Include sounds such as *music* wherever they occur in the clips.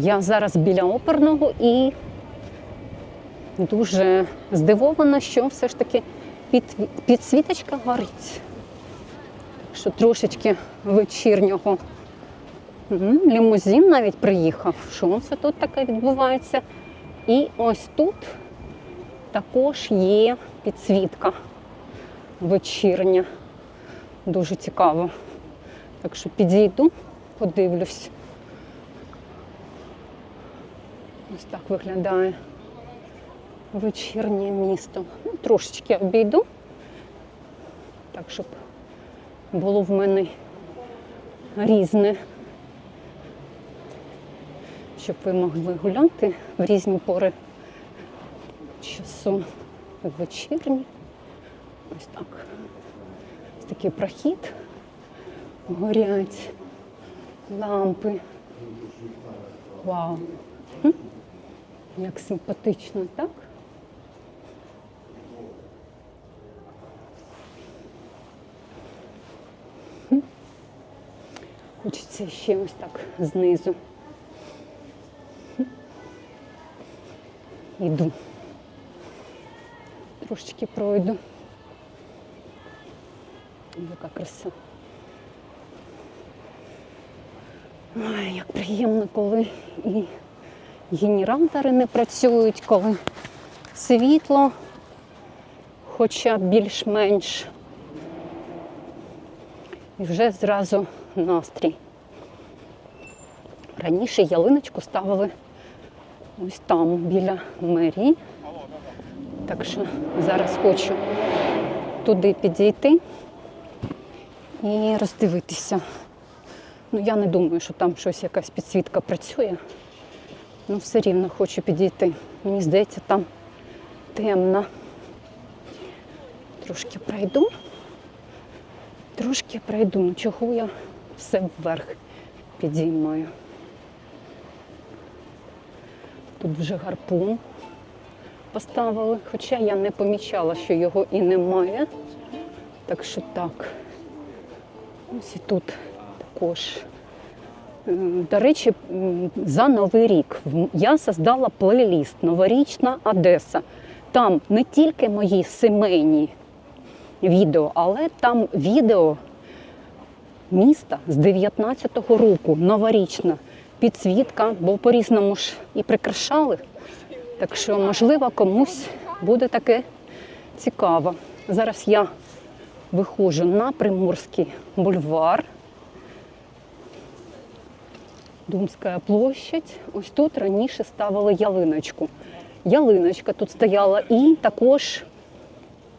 Я зараз біля оперного і дуже здивована, що все ж таки під, підсвіточка горить. Що трошечки вечірнього лімузин навіть приїхав. Що це тут таке відбувається? І ось тут також є підсвітка вечірня. Дуже цікаво. Так що підійду, подивлюсь. Ось так виглядає вечірнє місто. Ну, трошечки обійду, так, щоб було в мене різне, щоб ви могли гуляти в різні пори часу вечірні. Ось так. Ось такий прохід. Горять лампи. Вау! Як симпатично, так? Хочеться ще ось так знизу. Іду. Трошечки пройду. Яка краса. Ой, як приємно, коли і генератори не працюють, коли світло, хоча більш-менш. І вже зразу настрій. Раніше ялиночку ставили ось там, біля мерії. Так що зараз хочу туди підійти і роздивитися. Ну, я не думаю, що там щось якась підсвітка працює. Ну, все рівно хочу підійти. Мені здається, там темно. Трошки пройду. Трошки пройду. Ну, чого я все вверх підіймаю. Тут вже гарпун поставили, хоча я не помічала, що його і немає. Так що так. Ось і тут також. До речі, за Новий рік я создала плейліст Новорічна Одеса. Там не тільки мої сімейні відео, але там відео міста з 19-го року, новорічна підсвітка, бо по-різному ж і прикрашали. Так що, можливо, комусь буде таке цікаво. Зараз я виходжу на Приморський бульвар. Думська площадь. Ось тут раніше ставили ялиночку. Ялиночка тут стояла і також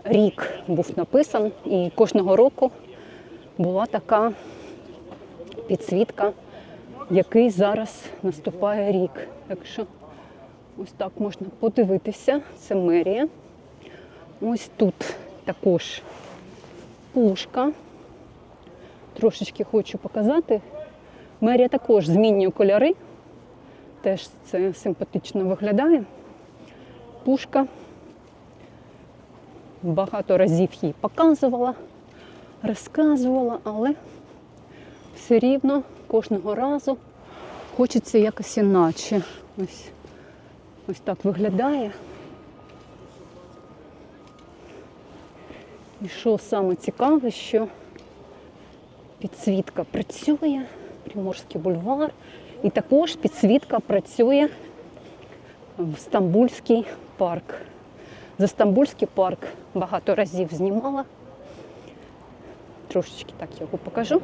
рік був написан. І кожного року була така підсвітка, який зараз наступає рік. Так що ось так можна подивитися. Це мерія. Ось тут також пушка. Трошечки хочу показати. Мерія також змінює кольори. Теж це симпатично виглядає. Пушка. Багато разів її показувала, розказувала, але все рівно кожного разу хочеться якось іначе. Ось, ось так виглядає. І що саме цікаве, що підсвітка працює, Приморський бульвар, і також підсвітка працює в Стамбульський парк. За Стамбульський парк багато разів знімала. Трошечки так його покажу.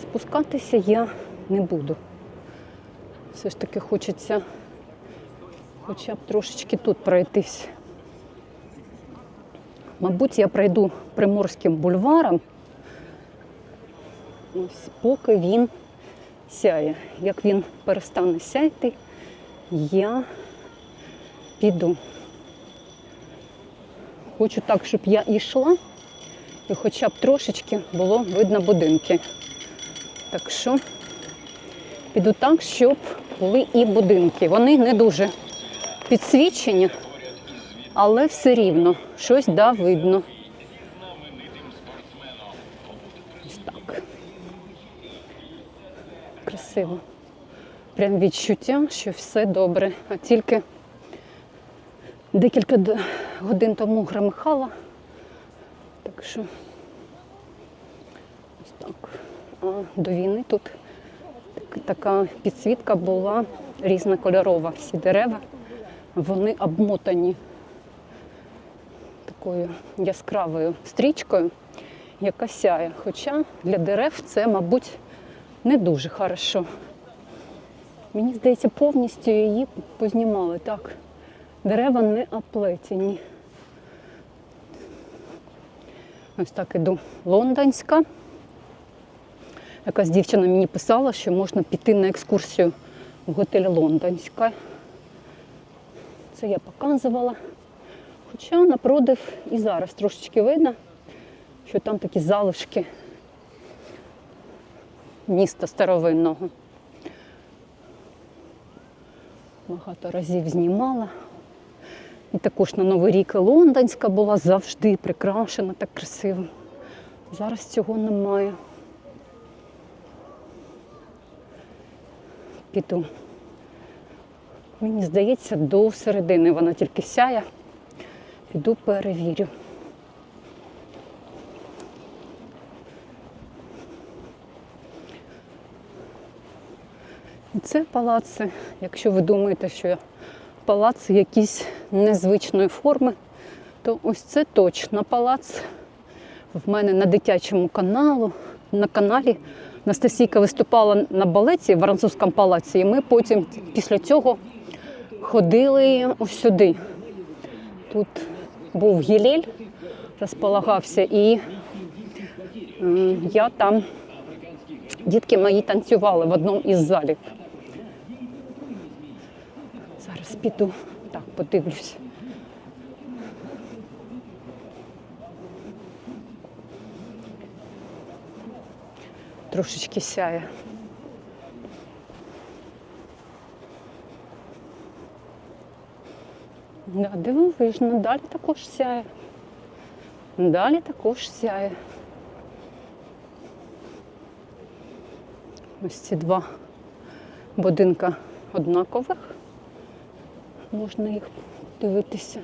Спускатися я не буду. Все ж таки хочеться хоча б трошечки тут пройтись. Мабуть, я пройду Приморським бульваром, ось поки він сяє. Як він перестане сяяти, я піду. Хочу так, щоб я йшла, і хоча б трошечки було видно будинки. Так що піду так, щоб були і будинки. Вони не дуже підсвічені, але все рівно щось да видно. Ось так. Красиво. прям відчуття, що все добре. А тільки декілька годин тому громихала. Так що ось так. А до війни тут така підсвітка була різнокольорова. Всі дерева, вони обмотані такою яскравою стрічкою, яка сяє. Хоча для дерев це, мабуть, не дуже хорошо. Мені здається, повністю її познімали. Так, дерева не оплетені. Ось так іду. Лондонська. Якась дівчина мені писала, що можна піти на екскурсію в готель Лондонська. Це я показувала. Хоча напротив і зараз трошечки видно, що там такі залишки міста старовинного. Багато разів знімала. І також на Новий рік Лондонська була завжди прикрашена так красиво. Зараз цього немає. Піду. Мені здається, до середини вона тільки сяє. Піду перевірю. Це палаци. Якщо ви думаєте, що палаци якісь незвичної форми, то ось це точно палац. В мене на дитячому каналу, на каналі Настасійка виступала на балеті в французькому палаці, і ми потім після цього ходили ось сюди. Тут був гілель, розполагався, і я там, дітки мої танцювали в одному із залів. Зараз піду, так, подивлюсь. Трошечки сяє. Да, дивовижно, далі також сяє. Далі також сяє. Ось ці два будинка однакових. Можна їх дивитися.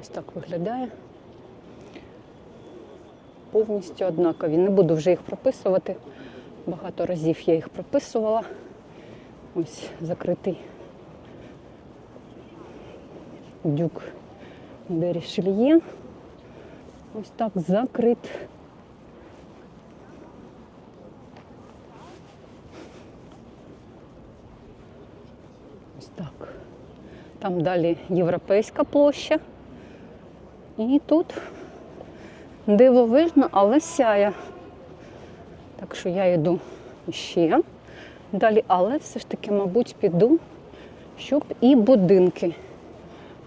Ось так виглядає. Повністю однакові. Не буду вже їх прописувати. Багато разів я їх прописувала. Ось закритий дюк де Рішельє. Ось так закрит. Ось так. Там далі європейська площа. І тут дивовижно, але сяє. Так що я йду ще далі, але все ж таки, мабуть, піду, щоб і будинки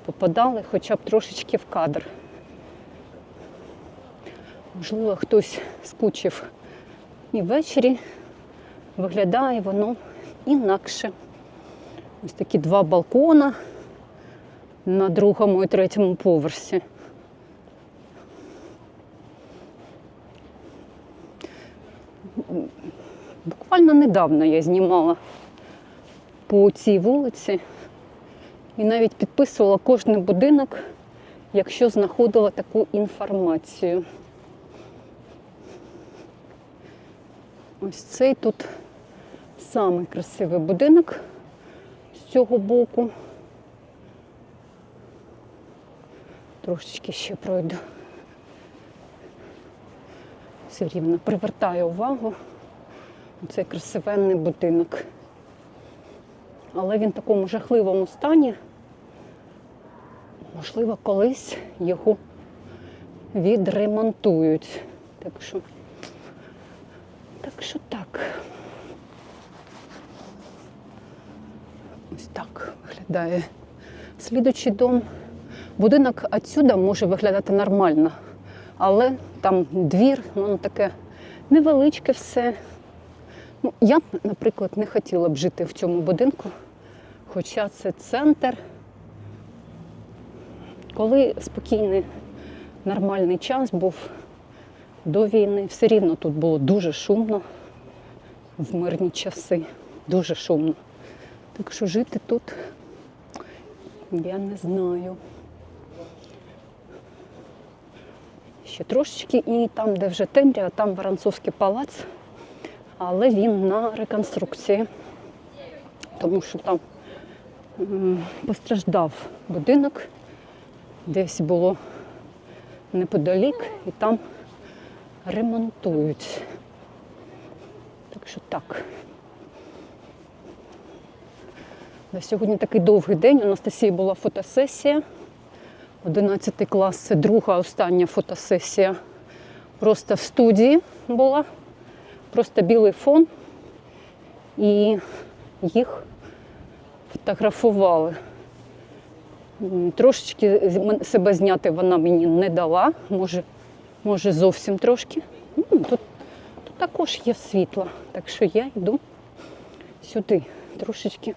попадали хоча б трошечки в кадр. Можливо, хтось скучив і ввечері виглядає воно інакше. Ось такі два балкона на другому і третьому поверсі. Буквально недавно я знімала по цій вулиці і навіть підписувала кожний будинок, якщо знаходила таку інформацію. Ось цей тут самий красивий будинок з цього боку. Трошечки ще пройду. Все рівно привертає увагу цей красивенний будинок. Але він в такому жахливому стані. Можливо, колись його відремонтують. Так що, так що так. Ось так виглядає слідучий дом. Будинок отсюда може виглядати нормально, але там двір, воно таке невеличке все. Ну, я б, наприклад, не хотіла б жити в цьому будинку, хоча це центр. Коли спокійний, нормальний час був, до війни. Все рівно тут було дуже шумно в мирні часи. Дуже шумно. Так що жити тут я не знаю. Ще трошечки, і там, де вже темрява, там Воронцовський палац, але він на реконструкції, тому що там постраждав будинок, десь було неподалік, і там ремонтують. Так що так. На сьогодні такий довгий день. У Анастасії була фотосесія. 11 клас це друга остання фотосесія. Просто в студії була, просто білий фон, і їх фотографували. Трошечки себе зняти вона мені не дала, може, може зовсім трошки. Ну, Тут, тут також є світло, так що я йду сюди. Трошечки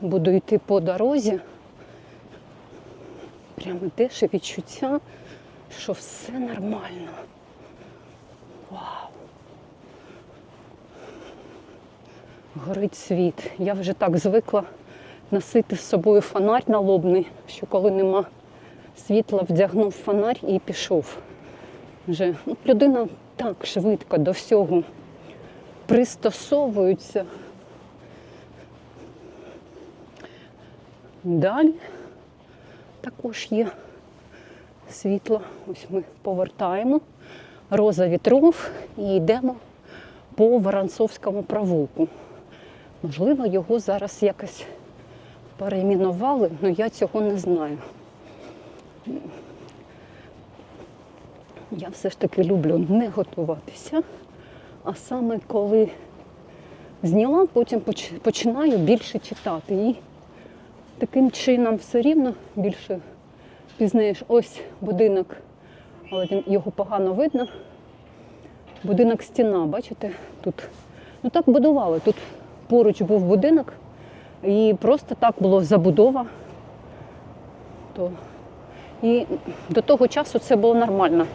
буду йти по дорозі. Прямо йдеш і відчуття, що все нормально. Вау! Горить світ. Я вже так звикла носити з собою фонарь налобний, що коли нема світла, вдягнув фонарь і пішов. Вже ну, людина так швидко до всього пристосовується. Далі також є світло. Ось ми повертаємо роза вітров і йдемо по Воронцовському провулку. Можливо, його зараз якось перейменували, але я цього не знаю. Я все ж таки люблю не готуватися, а саме коли зняла, потім починаю більше читати. І таким чином все рівно більше пізнаєш ось будинок, але його погано видно. Будинок стіна, бачите, тут. Ну так будували. Тут поруч був будинок, і просто так було забудова. То... І до того часу це було нормально.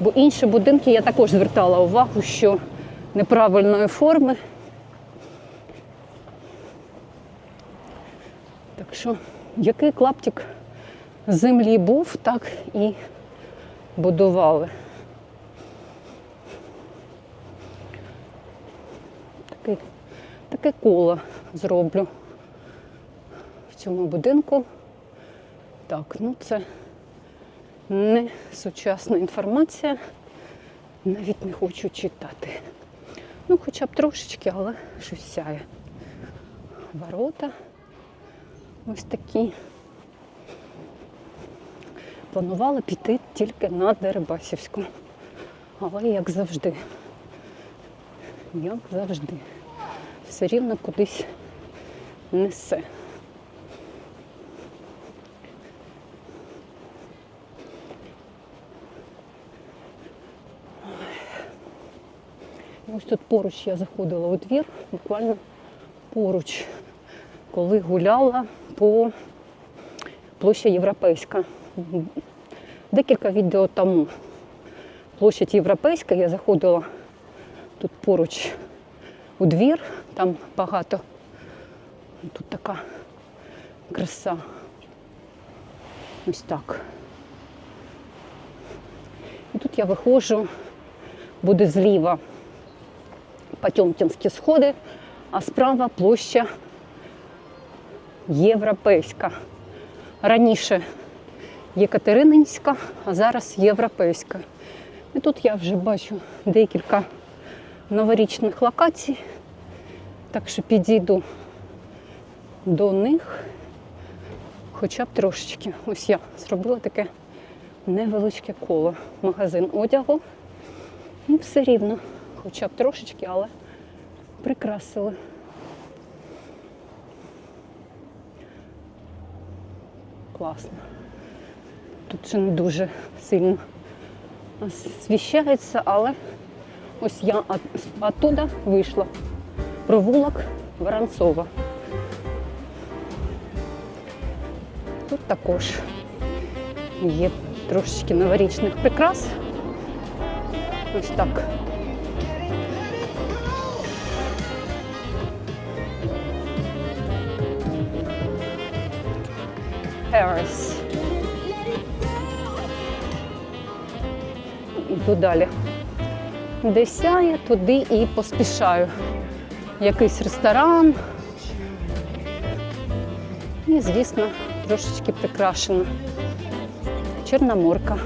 Бо інші будинки я також звертала увагу, що неправильної форми. Що, який клаптик землі був, так і будували. Таке, таке коло зроблю в цьому будинку. Так, ну це не сучасна інформація. Навіть не хочу читати. Ну, хоча б трошечки, але щось сяє. Ворота ось такі. Планувала піти тільки на Дерибасівську. Але як завжди. Як завжди. Все рівно кудись несе. Ось тут поруч я заходила у двір, буквально поруч, коли гуляла по площі Європейська. Декілька відео тому. Площадь Європейська, я заходила тут поруч у двір, там багато. Тут така краса. Ось так. І тут я виходжу, буде зліва Потьомкінські сходи, а справа площа Європейська. Раніше Єкатерининська, а зараз Європейська. І тут я вже бачу декілька новорічних локацій, так що підійду до них хоча б трошечки. Ось я зробила таке невеличке коло. Магазин одягу. І все рівно, хоча б трошечки, але прикрасили. Класно. Тут ще не дуже сильно освіщається, але ось я оттуда вийшла. Провулок Воронцова. Тут також є трошечки новорічних прикрас. Ось так. Paris. Іду далі. Де сяє, туди і поспішаю. Якийсь ресторан. І, звісно, трошечки прикрашена. Чорноморка.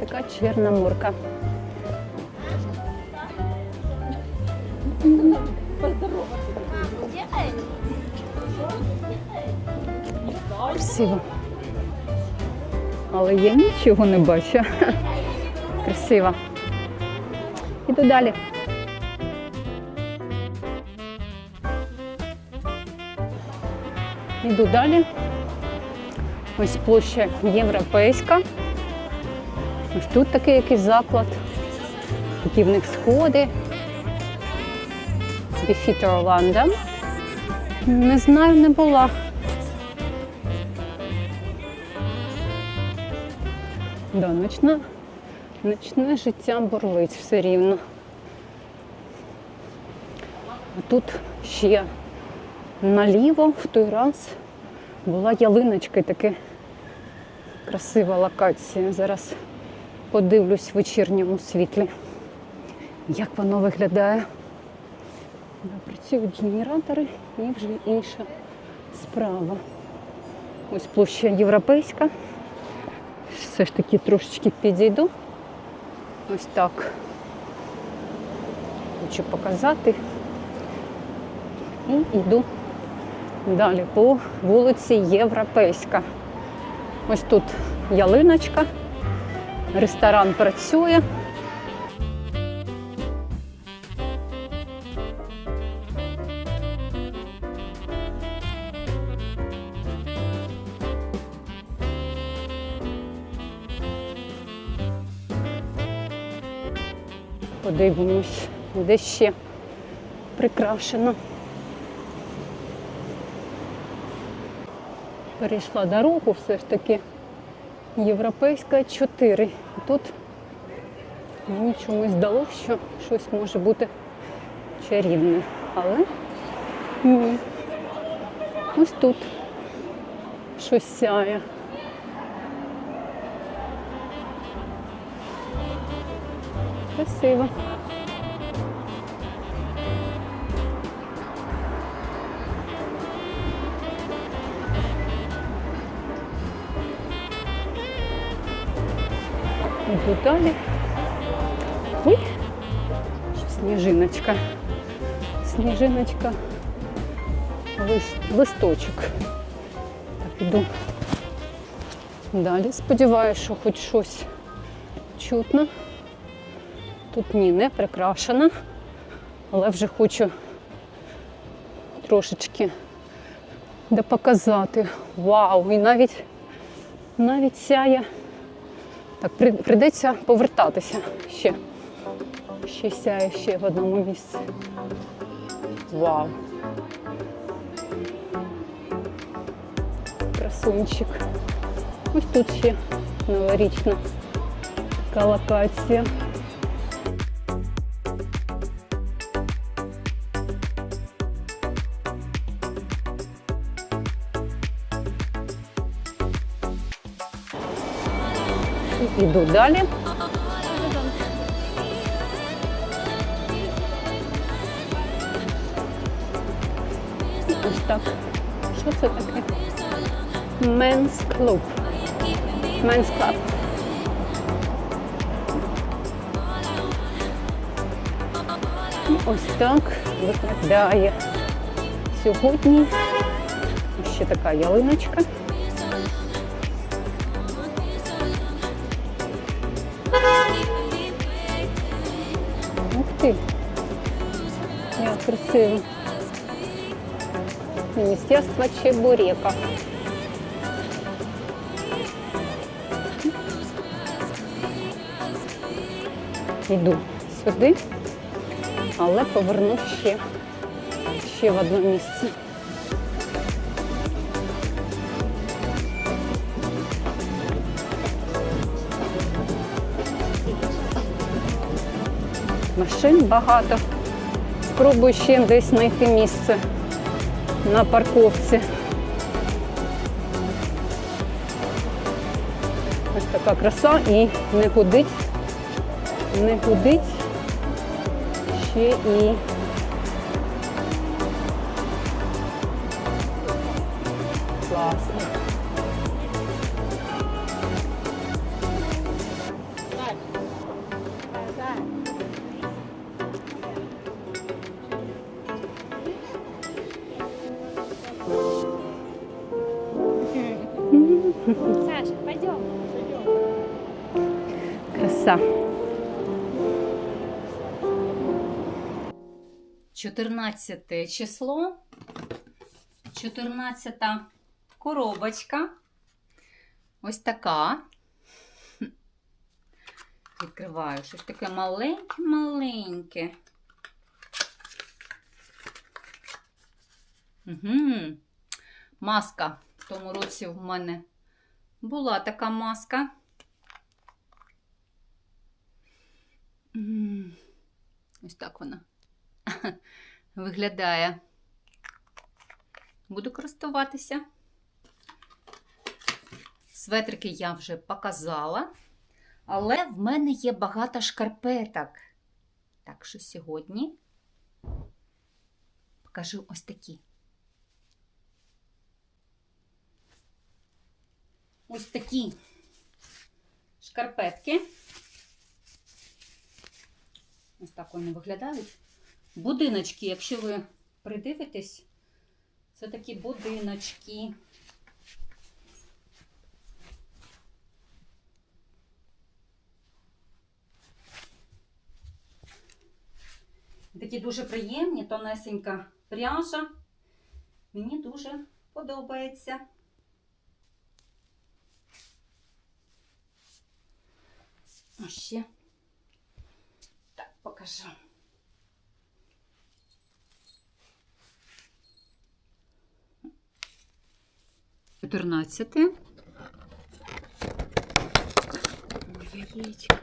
Така чорноморка. Красиво. Але я нічого не бачу. *laughs* Красиво. Іду далі. Іду далі. Ось площа європейська. Ось тут такий якийсь заклад. Такі в них сходи. Біфіта Орландо. Не знаю, не була. Да, ночна, ночне життя бурлить все рівно. А тут ще наліво в той раз була ялиночка і таке красива локація. Зараз подивлюсь в вечірньому світлі, як воно виглядає. Працюють генератори і вже інша справа. Ось площа європейська. Все ж таки трошечки підійду. Ось так. Хочу показати. І йду далі по вулиці Європейська. Ось тут ялиночка, ресторан працює. Подивимось, де ще прикрашено. Перейшла дорогу все ж таки європейська 4. Тут мені чомусь здалося, що щось може бути чарівне. Але ні. Ось тут щось сяє. Красиво. Далі. Ой, сніжиночка. Сніжиночка. Лист, листочок. Так, іду далі. Сподіваюся, що хоч щось чутно. Тут ні, не прикрашена, але вже хочу трошечки де показати. Вау! І навіть навіть сяє. Так, при- прийдеться повертатися ще. Ще сяє ще в одному місці. Вау! Красунчик. Ось тут ще новорічна така локація. Іду далі. Ось так. Що це таке? Men's Club. Men's Club. Ось так виглядає сьогодні. Ще така ялиночка. Як красиво. Міністерство Чебурека. йду сюди, але поверну ще, ще в одне місце. Машин багато. Спробую ще десь знайти місце на парковці. Ось така краса і не гудить, не гудить ще і 14 число, 14 коробочка. Ось така. Відкриваю щось таке маленьке-маленьке. Угу. Маска. В тому році в мене була така маска. Ось так вона *laughs* виглядає. Буду користуватися. Светрики я вже показала, але в мене є багато шкарпеток. Так що сьогодні покажу ось такі. Ось такі шкарпетки. Ось так вони виглядають. Будиночки, якщо ви придивитесь, це такі будиночки. Такі дуже приємні, тонесенька пряжа. Мені дуже подобається. А ще так покажу. Чотирнадцяте. Ой, яєчко.